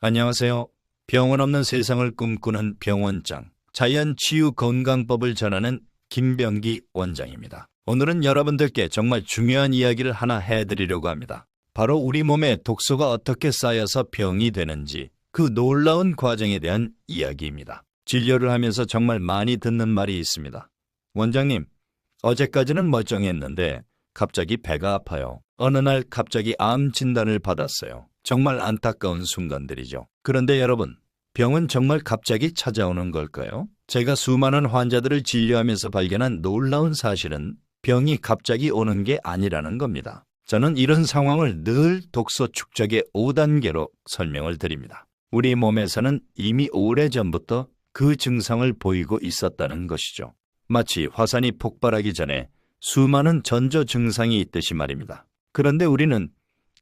안녕하세요. 병원 없는 세상을 꿈꾸는 병원장, 자연치유 건강법을 전하는 김병기 원장입니다. 오늘은 여러분들께 정말 중요한 이야기를 하나 해드리려고 합니다. 바로 우리 몸에 독소가 어떻게 쌓여서 병이 되는지 그 놀라운 과정에 대한 이야기입니다. 진료를 하면서 정말 많이 듣는 말이 있습니다. 원장님, 어제까지는 멀쩡했는데 갑자기 배가 아파요. 어느 날 갑자기 암 진단을 받았어요. 정말 안타까운 순간들이죠. 그런데 여러분, 병은 정말 갑자기 찾아오는 걸까요? 제가 수많은 환자들을 진료하면서 발견한 놀라운 사실은 병이 갑자기 오는 게 아니라는 겁니다. 저는 이런 상황을 늘 독소 축적의 5단계로 설명을 드립니다. 우리 몸에서는 이미 오래전부터 그 증상을 보이고 있었다는 것이죠. 마치 화산이 폭발하기 전에 수많은 전조 증상이 있듯이 말입니다. 그런데 우리는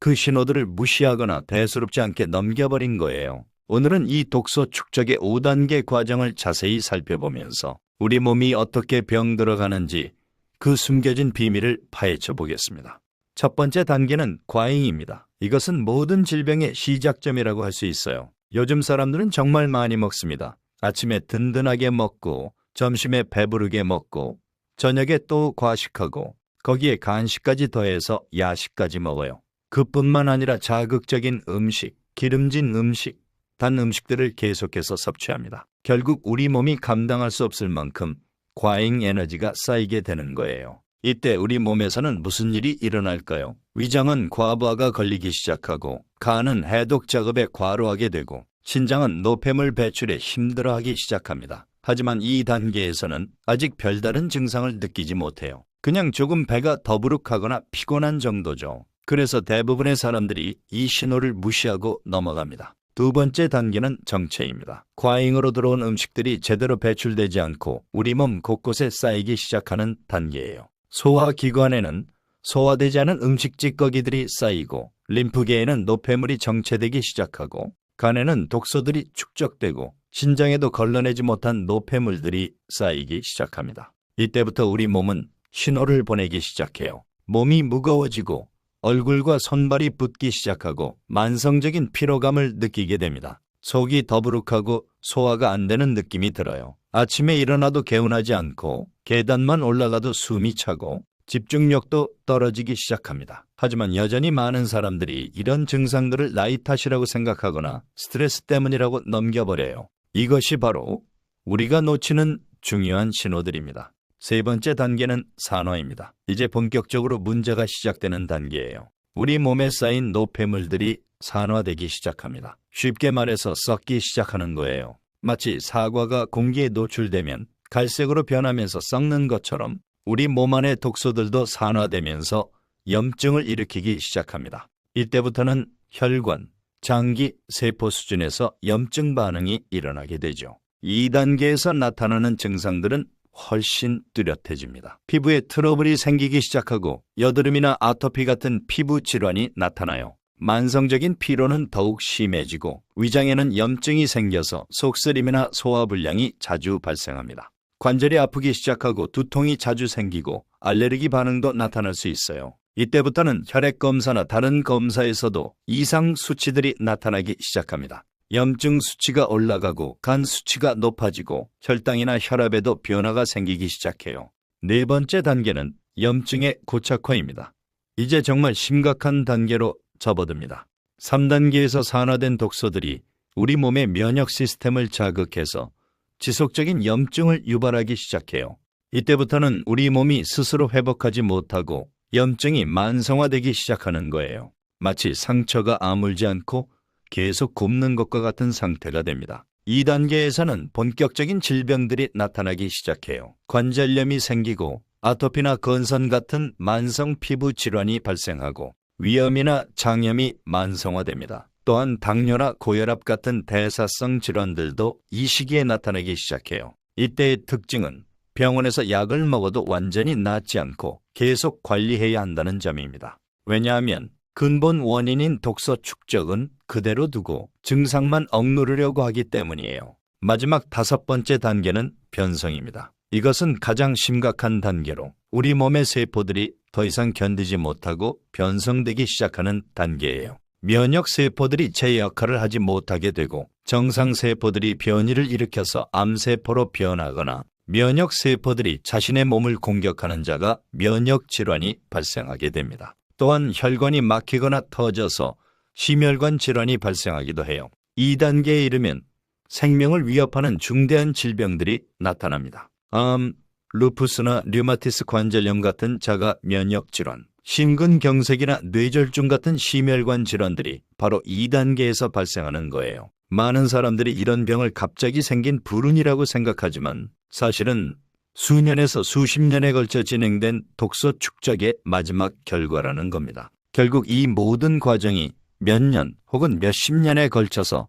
그 신호들을 무시하거나 대수롭지 않게 넘겨버린 거예요. 오늘은 이 독소 축적의 5단계 과정을 자세히 살펴보면서 우리 몸이 어떻게 병들어가는지 그 숨겨진 비밀을 파헤쳐 보겠습니다. 첫 번째 단계는 과잉입니다. 이것은 모든 질병의 시작점이라고 할 수 있어요. 요즘 사람들은 정말 많이 먹습니다. 아침에 든든하게 먹고, 점심에 배부르게 먹고, 저녁에 또 과식하고, 거기에 간식까지 더해서 야식까지 먹어요. 그뿐만 아니라 자극적인 음식, 기름진 음식, 단 음식들을 계속해서 섭취합니다. 결국 우리 몸이 감당할 수 없을 만큼 과잉 에너지가 쌓이게 되는 거예요. 이때 우리 몸에서는 무슨 일이 일어날까요? 위장은 과부하가 걸리기 시작하고 간은 해독 작업에 과로하게 되고 신장은 노폐물 배출에 힘들어하기 시작합니다. 하지만 이 단계에서는 아직 별다른 증상을 느끼지 못해요. 그냥 조금 배가 더부룩하거나 피곤한 정도죠. 그래서 대부분의 사람들이 이 신호를 무시하고 넘어갑니다. 두 번째 단계는 정체입니다. 과잉으로 들어온 음식들이 제대로 배출되지 않고 우리 몸 곳곳에 쌓이기 시작하는 단계예요. 소화기관에는 소화되지 않은 음식 찌꺼기들이 쌓이고 림프계에는 노폐물이 정체되기 시작하고 간에는 독소들이 축적되고 신장에도 걸러내지 못한 노폐물들이 쌓이기 시작합니다. 이때부터 우리 몸은 신호를 보내기 시작해요. 몸이 무거워지고 얼굴과 손발이 붓기 시작하고 만성적인 피로감을 느끼게 됩니다. 속이 더부룩하고 소화가 안 되는 느낌이 들어요. 아침에 일어나도 개운하지 않고 계단만 올라가도 숨이 차고 집중력도 떨어지기 시작합니다. 하지만 여전히 많은 사람들이 이런 증상들을 나이 탓이라고 생각하거나 스트레스 때문이라고 넘겨버려요. 이것이 바로 우리가 놓치는 중요한 신호들입니다. 세 번째 단계는 산화입니다. 이제 본격적으로 문제가 시작되는 단계예요. 우리 몸에 쌓인 노폐물들이 산화되기 시작합니다. 쉽게 말해서 썩기 시작하는 거예요. 마치 사과가 공기에 노출되면 갈색으로 변하면서 썩는 것처럼 우리 몸 안의 독소들도 산화되면서 염증을 일으키기 시작합니다. 이때부터는 혈관, 장기, 세포 수준에서 염증 반응이 일어나게 되죠. 2단계에서 나타나는 증상들은 훨씬 뚜렷해집니다. 피부에 트러블이 생기기 시작하고 여드름이나 아토피 같은 피부 질환이 나타나요. 만성적인 피로는 더욱 심해지고 위장에는 염증이 생겨서 속쓰림이나 소화불량이 자주 발생합니다. 관절이 아프기 시작하고 두통이 자주 생기고 알레르기 반응도 나타날 수 있어요. 이때부터는 혈액 검사나 다른 검사에서도 이상 수치들이 나타나기 시작합니다. 염증 수치가 올라가고 간 수치가 높아지고 혈당이나 혈압에도 변화가 생기기 시작해요. 네 번째 단계는 염증의 고착화입니다. 이제 정말 심각한 단계로 접어듭니다. 3단계에서 산화된 독소들이 우리 몸의 면역 시스템을 자극해서 지속적인 염증을 유발하기 시작해요. 이때부터는 우리 몸이 스스로 회복하지 못하고 염증이 만성화되기 시작하는 거예요. 마치 상처가 아물지 않고 계속 굽는 것과 같은 상태가 됩니다. 2단계에서는 본격적인 질병들이 나타나기 시작해요. 관절염이 생기고 아토피나 건선 같은 만성 피부 질환이 발생하고 위염이나 장염이 만성화됩니다. 또한 당뇨나 고혈압 같은 대사성 질환들도 이 시기에 나타나기 시작해요. 이때의 특징은 병원에서 약을 먹어도 완전히 낫지 않고 계속 관리해야 한다는 점입니다. 왜냐하면 근본 원인인 독소 축적은 그대로 두고 증상만 억누르려고 하기 때문이에요. 마지막 다섯 번째 단계는 변성입니다. 이것은 가장 심각한 단계로 우리 몸의 세포들이 더 이상 견디지 못하고 변성되기 시작하는 단계예요. 면역 세포들이 제 역할을 하지 못하게 되고 정상 세포들이 변이를 일으켜서 암세포로 변하거나 면역 세포들이 자신의 몸을 공격하는 자가 면역 질환이 발생하게 됩니다. 또한 혈관이 막히거나 터져서 심혈관 질환이 발생하기도 해요. 2단계에 이르면 생명을 위협하는 중대한 질병들이 나타납니다. 암, 루푸스나 류마티스 관절염 같은 자가 면역 질환, 심근경색이나 뇌졸중 같은 심혈관 질환들이 바로 2단계에서 발생하는 거예요. 많은 사람들이 이런 병을 갑자기 생긴 불운이라고 생각하지만 사실은 수년에서 수십 년에 걸쳐 진행된 독소 축적의 마지막 결과라는 겁니다. 결국 이 모든 과정이 몇 년 혹은 몇십 년에 걸쳐서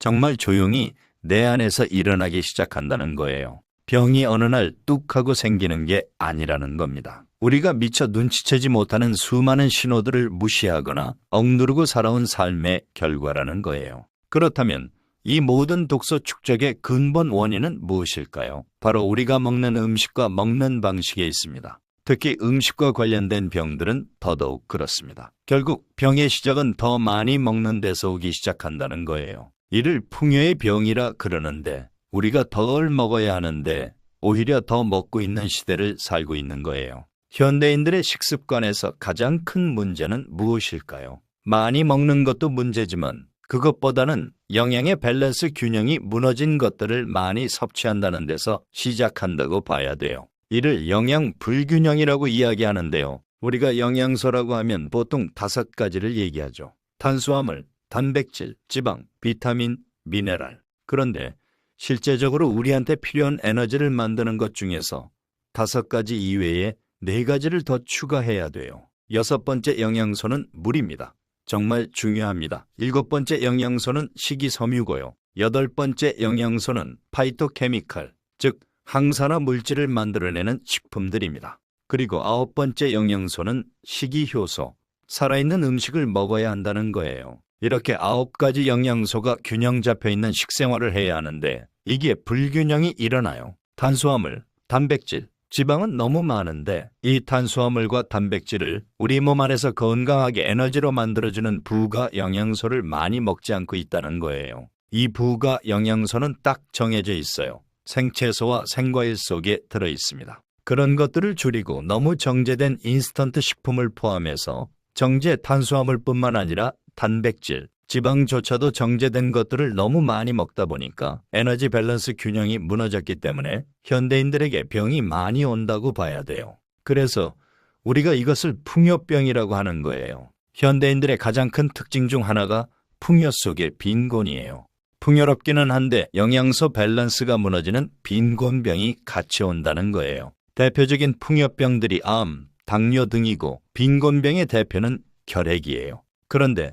정말 조용히 내 안에서 일어나기 시작한다는 거예요. 병이 어느 날 뚝 하고 생기는 게 아니라는 겁니다. 우리가 미처 눈치채지 못하는 수많은 신호들을 무시하거나 억누르고 살아온 삶의 결과라는 거예요. 그렇다면 이 모든 독소 축적의 근본 원인은 무엇일까요? 바로 우리가 먹는 음식과 먹는 방식에 있습니다. 특히 음식과 관련된 병들은 더더욱 그렇습니다. 결국 병의 시작은 더 많이 먹는 데서 오기 시작한다는 거예요. 이를 풍요의 병이라 그러는데 우리가 덜 먹어야 하는데 오히려 더 먹고 있는 시대를 살고 있는 거예요. 현대인들의 식습관에서 가장 큰 문제는 무엇일까요? 많이 먹는 것도 문제지만 그것보다는 영양의 밸런스 균형이 무너진 것들을 많이 섭취한다는 데서 시작한다고 봐야 돼요. 이를 영양 불균형이라고 이야기하는데요. 우리가 영양소라고 하면 보통 다섯 가지를 얘기하죠. 탄수화물, 단백질, 지방, 비타민, 미네랄. 그런데 실제적으로 우리한테 필요한 에너지를 만드는 것 중에서 다섯 가지 이외에 네 가지를 더 추가해야 돼요. 여섯 번째 영양소는 물입니다. 정말 중요합니다. 일곱 번째 영양소는 식이섬유고요. 여덟 번째 영양소는 파이토케미칼, 즉 항산화 물질을 만들어내는 식품들입니다. 그리고 아홉 번째 영양소는 식이효소, 살아있는 음식을 먹어야 한다는 거예요. 이렇게 아홉 가지 영양소가 균형 잡혀 있는 식생활을 해야 하는데 이게 불균형이 일어나요. 탄수화물, 단백질, 지방은 너무 많은데 이 탄수화물과 단백질을 우리 몸 안에서 건강하게 에너지로 만들어주는 부가 영양소를 많이 먹지 않고 있다는 거예요. 이 부가 영양소는 딱 정해져 있어요. 생채소와 생과일 속에 들어 있습니다. 그런 것들을 줄이고 너무 정제된 인스턴트 식품을 포함해서 정제 탄수화물뿐만 아니라 단백질, 지방조차도 정제된 것들을 너무 많이 먹다 보니까 에너지 밸런스 균형이 무너졌기 때문에 현대인들에게 병이 많이 온다고 봐야 돼요. 그래서 우리가 이것을 풍요병이라고 하는 거예요. 현대인들의 가장 큰 특징 중 하나가 풍요 속의 빈곤이에요. 풍요롭기는 한데 영양소 밸런스가 무너지는 빈곤병이 같이 온다는 거예요. 대표적인 풍요병들이 암, 당뇨 등이고 빈곤병의 대표는 결핵이에요. 그런데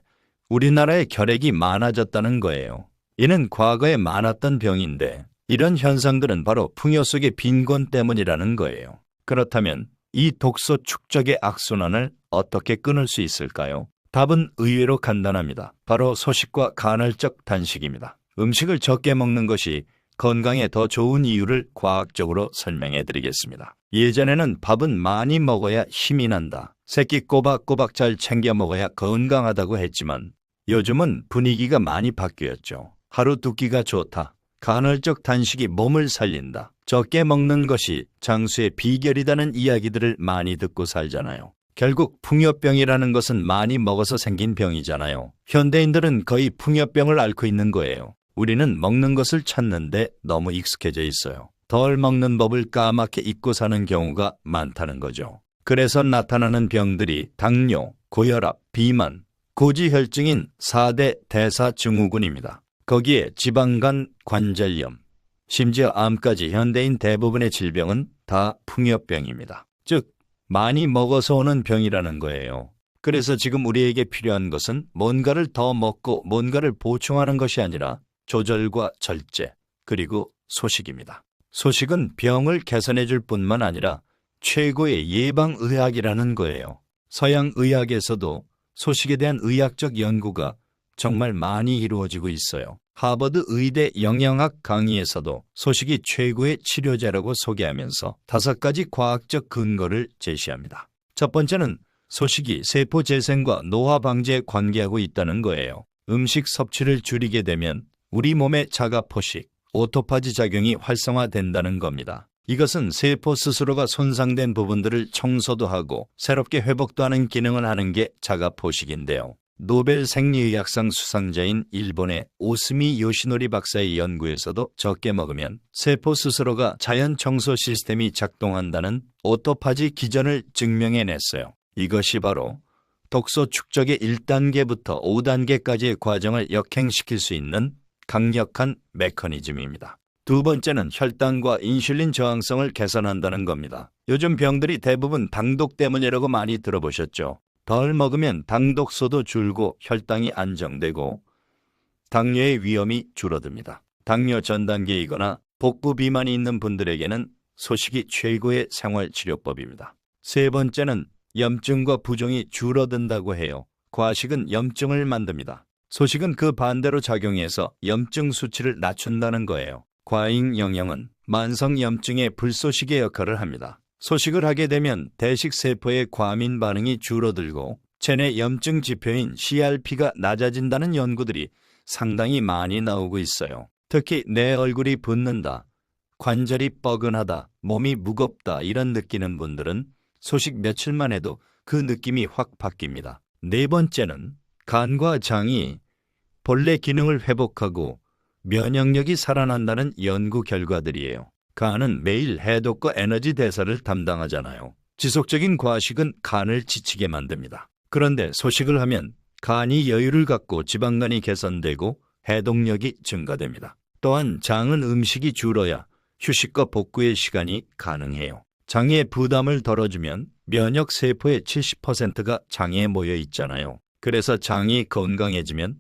우리나라의 결핵이 많아졌다는 거예요. 이는 과거에 많았던 병인데 이런 현상들은 바로 풍요 속의 빈곤 때문이라는 거예요. 그렇다면 이 독소 축적의 악순환을 어떻게 끊을 수 있을까요? 답은 의외로 간단합니다. 바로 소식과 간헐적 단식입니다. 음식을 적게 먹는 것이 건강에 더 좋은 이유를 과학적으로 설명해 드리겠습니다. 예전에는 밥은 많이 먹어야 힘이 난다. 새끼 꼬박꼬박 잘 챙겨 먹어야 건강하다고 했지만 요즘은 분위기가 많이 바뀌었죠. 하루 두 끼가 좋다. 간헐적 단식이 몸을 살린다. 적게 먹는 것이 장수의 비결이라는 이야기들을 많이 듣고 살잖아요. 결국 풍요병이라는 것은 많이 먹어서 생긴 병이잖아요. 현대인들은 거의 풍요병을 앓고 있는 거예요. 우리는 먹는 것을 찾는데 너무 익숙해져 있어요. 덜 먹는 법을 까맣게 잊고 사는 경우가 많다는 거죠. 그래서 나타나는 병들이 당뇨, 고혈압, 비만, 고지혈증인 4대 대사증후군입니다. 거기에 지방간 관절염, 심지어 암까지 현대인 대부분의 질병은 다 풍요병입니다. 즉, 많이 먹어서 오는 병이라는 거예요. 그래서 지금 우리에게 필요한 것은 뭔가를 더 먹고 뭔가를 보충하는 것이 아니라 조절과 절제, 그리고 소식입니다. 소식은 병을 개선해 줄 뿐만 아니라 최고의 예방의학이라는 거예요. 서양 의학에서도 소식에 대한 의학적 연구가 정말 많이 이루어지고 있어요. 하버드 의대 영양학 강의에서도 소식이 최고의 치료제라고 소개하면서 다섯 가지 과학적 근거를 제시합니다. 첫 번째는 소식이 세포 재생과 노화 방지에 관계하고 있다는 거예요. 음식 섭취를 줄이게 되면 우리 몸의 자가 포식, 오토파지 작용이 활성화된다는 겁니다. 이것은 세포 스스로가 손상된 부분들을 청소도 하고 새롭게 회복도 하는 기능을 하는 게 자가 포식인데요. 노벨 생리의학상 수상자인 일본의 오스미 요시노리 박사의 연구에서도 적게 먹으면 세포 스스로가 자연 청소 시스템이 작동한다는 오토파지 기전을 증명해냈어요. 이것이 바로 독소 축적의 1단계부터 5단계까지의 과정을 역행시킬 수 있는 강력한 메커니즘입니다. 두 번째는 혈당과 인슐린 저항성을 개선한다는 겁니다. 요즘 병들이 대부분 당독 때문이라고 많이 들어보셨죠? 덜 먹으면 당독소도 줄고 혈당이 안정되고 당뇨의 위험이 줄어듭니다. 당뇨 전 단계이거나 복부 비만이 있는 분들에게는 소식이 최고의 생활치료법입니다. 세 번째는 염증과 부종이 줄어든다고 해요. 과식은 염증을 만듭니다. 소식은 그 반대로 작용해서 염증 수치를 낮춘다는 거예요. 과잉 영양은 만성 염증의 불소식의 역할을 합니다. 소식을 하게 되면 대식 세포의 과민 반응이 줄어들고 체내 염증 지표인 CRP가 낮아진다는 연구들이 상당히 많이 나오고 있어요. 특히 내 얼굴이 붓는다, 관절이 뻐근하다, 몸이 무겁다 이런 느끼는 분들은 소식 며칠만 해도 그 느낌이 확 바뀝니다. 네 번째는 간과 장이 본래 기능을 회복하고 면역력이 살아난다는 연구 결과들이에요. 간은 매일 해독과 에너지 대사를 담당하잖아요. 지속적인 과식은 간을 지치게 만듭니다. 그런데 소식을 하면 간이 여유를 갖고 지방간이 개선되고 해독력이 증가됩니다. 또한 장은 음식이 줄어야 휴식과 복구의 시간이 가능해요. 장의 부담을 덜어주면 면역 세포의 70%가 장에 모여 있잖아요. 그래서 장이 건강해지면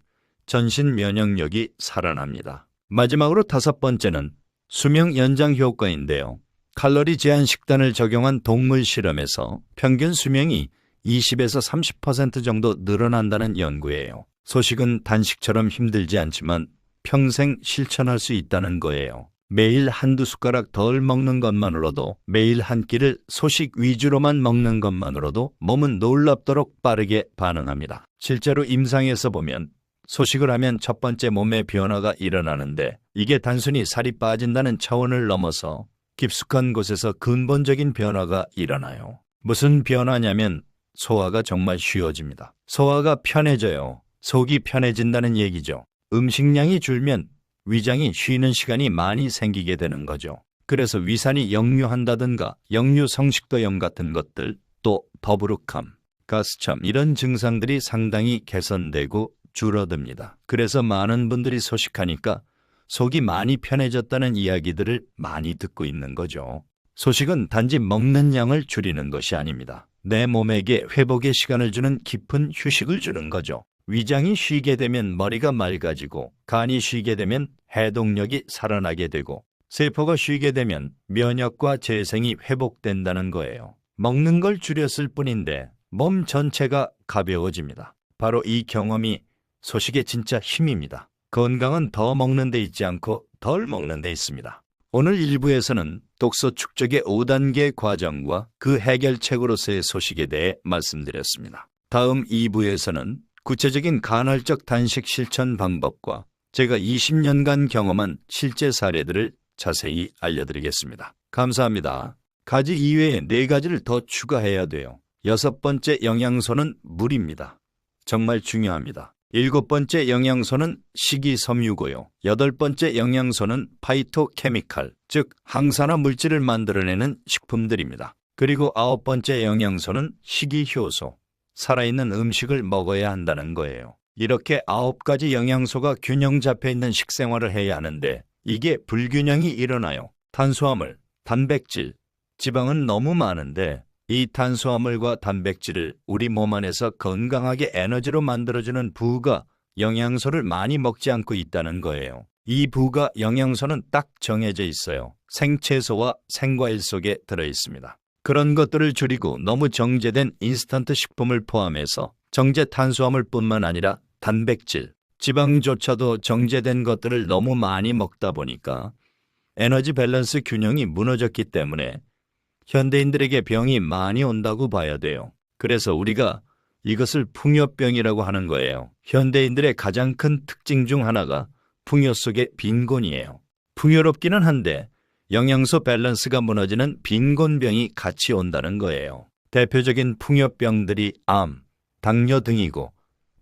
전신 면역력이 살아납니다. 마지막으로 다섯 번째는 수명 연장 효과인데요. 칼로리 제한 식단을 적용한 동물 실험에서 평균 수명이 20에서 30% 정도 늘어난다는 연구예요. 소식은 단식처럼 힘들지 않지만 평생 실천할 수 있다는 거예요. 매일 한두 숟가락 덜 먹는 것만으로도 매일 한 끼를 소식 위주로만 먹는 것만으로도 몸은 놀랍도록 빠르게 반응합니다. 실제로 임상에서 보면 소식을 하면 첫 번째 몸의 변화가 일어나는데 이게 단순히 살이 빠진다는 차원을 넘어서 깊숙한 곳에서 근본적인 변화가 일어나요. 무슨 변화냐면 소화가 정말 쉬워집니다. 소화가 편해져요. 속이 편해진다는 얘기죠. 음식량이 줄면 위장이 쉬는 시간이 많이 생기게 되는 거죠. 그래서 위산이 역류한다든가 역류 성식도염 같은 것들 또 더부룩함, 가스참 이런 증상들이 상당히 개선되고 줄어듭니다. 그래서 많은 분들이 소식하니까 속이 많이 편해졌다는 이야기들을 많이 듣고 있는 거죠. 소식은 단지 먹는 양을 줄이는 것이 아닙니다. 내 몸에게 회복의 시간을 주는 깊은 휴식을 주는 거죠. 위장이 쉬게 되면 머리가 맑아지고 간이 쉬게 되면 해독력이 살아나게 되고 세포가 쉬게 되면 면역과 재생이 회복된다는 거예요. 먹는 걸 줄였을 뿐인데 몸 전체가 가벼워집니다. 바로 이 경험이 소식의 진짜 힘입니다. 건강은 더 먹는 데 있지 않고 덜 먹는 데 있습니다. 오늘 1부에서는 독소 축적의 5단계 과정과 그 해결책으로서의 소식에 대해 말씀드렸습니다. 다음 2부에서는 구체적인 간헐적 단식 실천 방법과 제가 20년간 경험한 실제 사례들을 자세히 알려드리겠습니다. 감사합니다. 가지 이외에 네 가지를 더 추가해야 돼요. 여섯 번째 영양소는 물입니다. 정말 중요합니다. 일곱 번째 영양소는 식이섬유고요. 여덟 번째 영양소는 파이토케미칼, 즉 항산화 물질을 만들어내는 식품들입니다. 그리고 아홉 번째 영양소는 식이효소, 살아있는 음식을 먹어야 한다는 거예요. 이렇게 아홉 가지 영양소가 균형 잡혀 있는 식생활을 해야 하는데 이게 불균형이 일어나요. 탄수화물, 단백질, 지방은 너무 많은데 이 탄수화물과 단백질을 우리 몸 안에서 건강하게 에너지로 만들어주는 부가 영양소를 많이 먹지 않고 있다는 거예요. 이 부가 영양소는 딱 정해져 있어요. 생채소와 생과일 속에 들어 있습니다. 그런 것들을 줄이고 너무 정제된 인스턴트 식품을 포함해서 정제 탄수화물 뿐만 아니라 단백질, 지방조차도 정제된 것들을 너무 많이 먹다 보니까 에너지 밸런스 균형이 무너졌기 때문에 현대인들에게 병이 많이 온다고 봐야 돼요. 그래서 우리가 이것을 풍요병이라고 하는 거예요. 현대인들의 가장 큰 특징 중 하나가 풍요 속의 빈곤이에요. 풍요롭기는 한데 영양소 밸런스가 무너지는 빈곤병이 같이 온다는 거예요. 대표적인 풍요병들이 암, 당뇨 등이고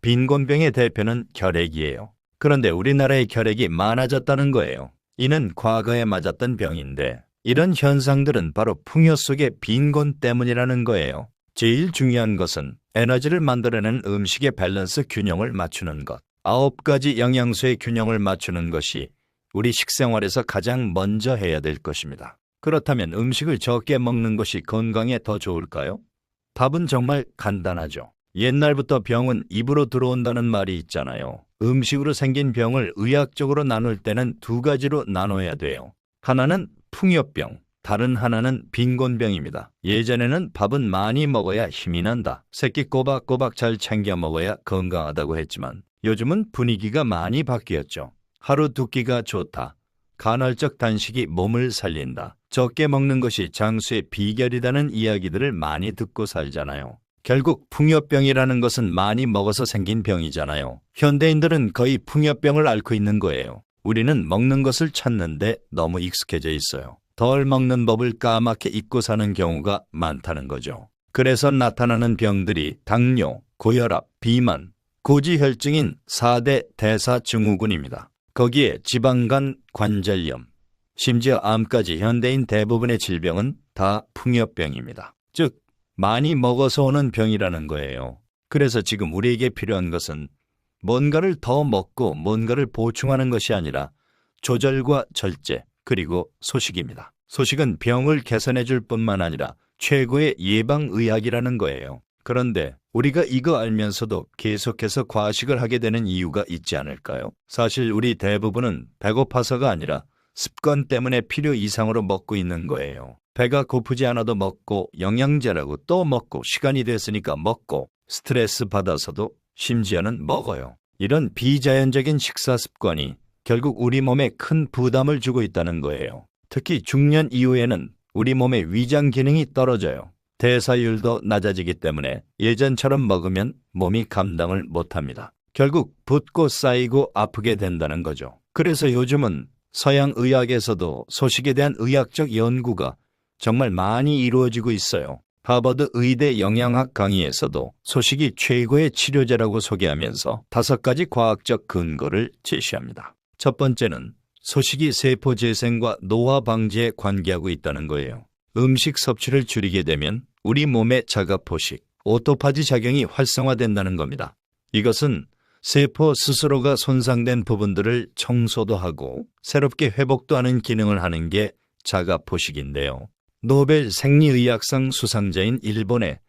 빈곤병의 대표는 결핵이에요. 그런데 우리나라의 결핵이 많아졌다는 거예요. 이는 과거에 맞았던 병인데 이런 현상들은 바로 풍요 속의 빈곤 때문이라는 거예요. 제일 중요한 것은 에너지를 만들어내는 음식의 밸런스 균형을 맞추는 것. 아홉 가지 영양소의 균형을 맞추는 것이 우리 식생활에서 가장 먼저 해야 될 것입니다. 그렇다면 음식을 적게 먹는 것이 건강에 더 좋을까요? 답은 정말 간단하죠. 옛날부터 병은 입으로 들어온다는 말이 있잖아요. 음식으로 생긴 병을 의학적으로 나눌 때는 두 가지로 나눠야 돼요. 하나는 풍요병, 다른 하나는 빈곤병입니다. 예전에는 밥은 많이 먹어야 힘이 난다. 새끼 꼬박꼬박 잘 챙겨 먹어야 건강하다고 했지만 요즘은 분위기가 많이 바뀌었죠. 하루 두 끼가 좋다. 간헐적 단식이 몸을 살린다. 적게 먹는 것이 장수의 비결이라는 이야기들을 많이 듣고 살잖아요. 결국 풍요병이라는 것은 많이 먹어서 생긴 병이잖아요. 현대인들은 거의 풍요병을 앓고 있는 거예요. 우리는 먹는 것을 찾는데 너무 익숙해져 있어요. 덜 먹는 법을 까맣게 잊고 사는 경우가 많다는 거죠. 그래서 나타나는 병들이 당뇨, 고혈압, 비만, 고지혈증인 4대 대사증후군입니다. 거기에 지방간 관절염, 심지어 암까지 현대인 대부분의 질병은 다 풍요병입니다. 즉, 많이 먹어서 오는 병이라는 거예요. 그래서 지금 우리에게 필요한 것은 뭔가를 더 먹고 뭔가를 보충하는 것이 아니라 조절과 절제, 그리고 소식입니다. 소식은 병을 개선해 줄 뿐만 아니라 최고의 예방의학이라는 거예요. 그런데 우리가 이거 알면서도 계속해서 과식을 하게 되는 이유가 있지 않을까요? 사실 우리 대부분은 배고파서가 아니라 습관 때문에 필요 이상으로 먹고 있는 거예요. 배가 고프지 않아도 먹고 영양제라고 또 먹고 시간이 됐으니까 먹고 스트레스 받아서도 심지어는 먹어요. 이런 비자연적인 식사 습관이 결국 우리 몸에 큰 부담을 주고 있다는 거예요. 특히 중년 이후에는 우리 몸의 위장 기능이 떨어져요. 대사율도 낮아지기 때문에 예전처럼 먹으면 몸이 감당을 못합니다. 결국 붓고 쌓이고 아프게 된다는 거죠. 그래서 요즘은 서양 의학에서도 소식에 대한 의학적 연구가 정말 많이 이루어지고 있어요. 하버드 의대 영양학 강의에서도 소식이 최고의 치료제라고 소개하면서 다섯 가지 과학적 근거를 제시합니다. 첫 번째는 소식이 세포 재생과 노화 방지에 관계하고 있다는 거예요. 음식 섭취를 줄이게 되면 우리 몸의 자가 포식, 오토파지 작용이 활성화된다는 겁니다. 이것은 세포 스스로가 손상된 부분들을 청소도 하고 새롭게 회복도 하는 기능을 하는 게 자가 포식인데요. 노벨 생리의학상 수상자인 일본의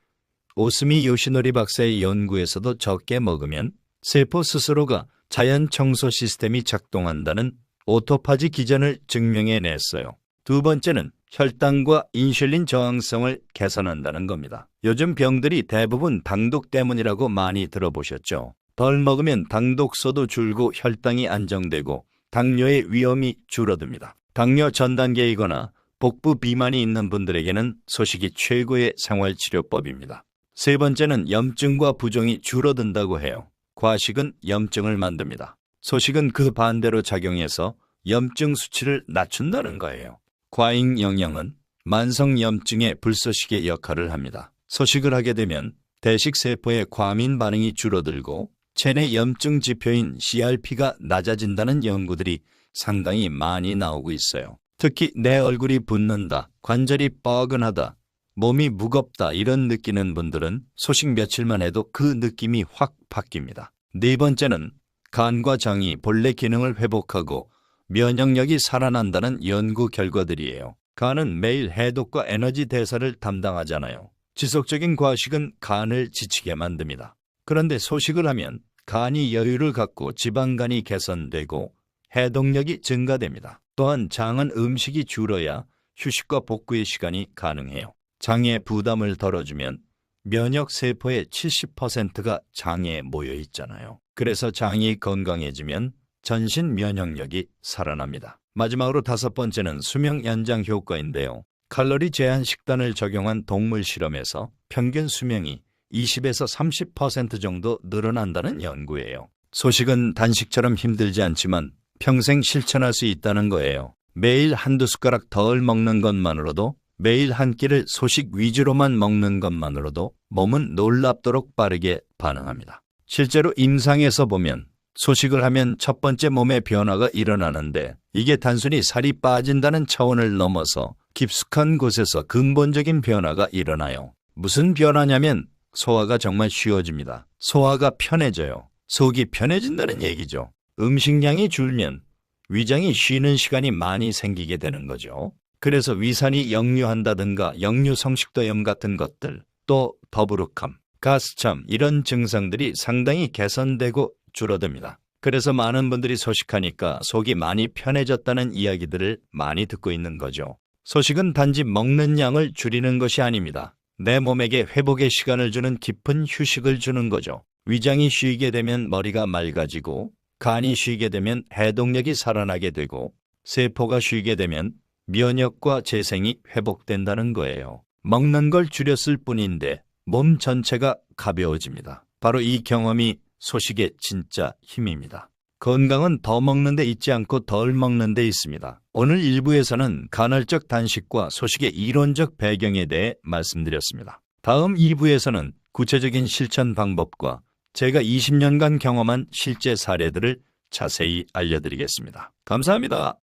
오스미 요시노리 박사의 연구에서도 적게 먹으면 세포 스스로가 자연 청소 시스템이 작동한다는 오토파지 기전을 증명해 냈어요. 두 번째는 혈당과 인슐린 저항성을 개선한다는 겁니다. 요즘 병들이 대부분 당독 때문이라고 많이 들어보셨죠. 덜 먹으면 당독소도 줄고 혈당이 안정되고 당뇨의 위험이 줄어듭니다. 당뇨 전 단계이거나 복부 비만이 있는 분들에게는 소식이 최고의 생활치료법입니다. 세 번째는 염증과 부종이 줄어든다고 해요. 과식은 염증을 만듭니다. 소식은 그 반대로 작용해서 염증 수치를 낮춘다는 거예요. 과잉 영양은 만성 염증의 불쏘시개 역할을 합니다. 소식을 하게 되면 대식 세포의 과민 반응이 줄어들고 체내 염증 지표인 CRP가 낮아진다는 연구들이 상당히 많이 나오고 있어요. 특히 내 얼굴이 붓는다, 관절이 뻐근하다, 몸이 무겁다 이런 느끼는 분들은 소식 며칠만 해도 그 느낌이 확 바뀝니다. 네 번째는 간과 장이 본래 기능을 회복하고 면역력이 살아난다는 연구 결과들이에요. 간은 매일 해독과 에너지 대사를 담당하잖아요. 지속적인 과식은 간을 지치게 만듭니다. 그런데 소식을 하면 간이 여유를 갖고 지방간이 개선되고 해독력이 증가됩니다. 또한 장은 음식이 줄어야 휴식과 복구의 시간이 가능해요. 장의 부담을 덜어주면 면역 세포의 70%가 장에 모여 있잖아요. 그래서 장이 건강해지면 전신 면역력이 살아납니다. 마지막으로 다섯 번째는 수명 연장 효과인데요. 칼로리 제한 식단을 적용한 동물 실험에서 평균 수명이 20에서 30% 정도 늘어난다는 연구예요. 소식은 단식처럼 힘들지 않지만 평생 실천할 수 있다는 거예요. 매일 한두 숟가락 덜 먹는 것만으로도 매일 한 끼를 소식 위주로만 먹는 것만으로도 몸은 놀랍도록 빠르게 반응합니다. 실제로 임상에서 보면 소식을 하면 첫 번째 몸의 변화가 일어나는데 이게 단순히 살이 빠진다는 차원을 넘어서 깊숙한 곳에서 근본적인 변화가 일어나요. 무슨 변화냐면 소화가 정말 쉬워집니다. 소화가 편해져요. 속이 편해진다는 얘기죠. 음식량이 줄면 위장이 쉬는 시간이 많이 생기게 되는 거죠. 그래서 위산이 역류한다든가 역류 성식도염 같은 것들, 또 더부룩함, 가스참 이런 증상들이 상당히 개선되고 줄어듭니다. 그래서 많은 분들이 소식하니까 속이 많이 편해졌다는 이야기들을 많이 듣고 있는 거죠. 소식은 단지 먹는 양을 줄이는 것이 아닙니다. 내 몸에게 회복의 시간을 주는 깊은 휴식을 주는 거죠. 위장이 쉬게 되면 머리가 맑아지고 간이 쉬게 되면 해독력이 살아나게 되고 세포가 쉬게 되면 면역과 재생이 회복된다는 거예요. 먹는 걸 줄였을 뿐인데 몸 전체가 가벼워집니다. 바로 이 경험이 소식의 진짜 힘입니다. 건강은 더 먹는 데 있지 않고 덜 먹는 데 있습니다. 오늘 1부에서는 간헐적 단식과 소식의 이론적 배경에 대해 말씀드렸습니다. 다음 2부에서는 구체적인 실천 방법과 제가 20년간 경험한 실제 사례들을 자세히 알려드리겠습니다. 감사합니다.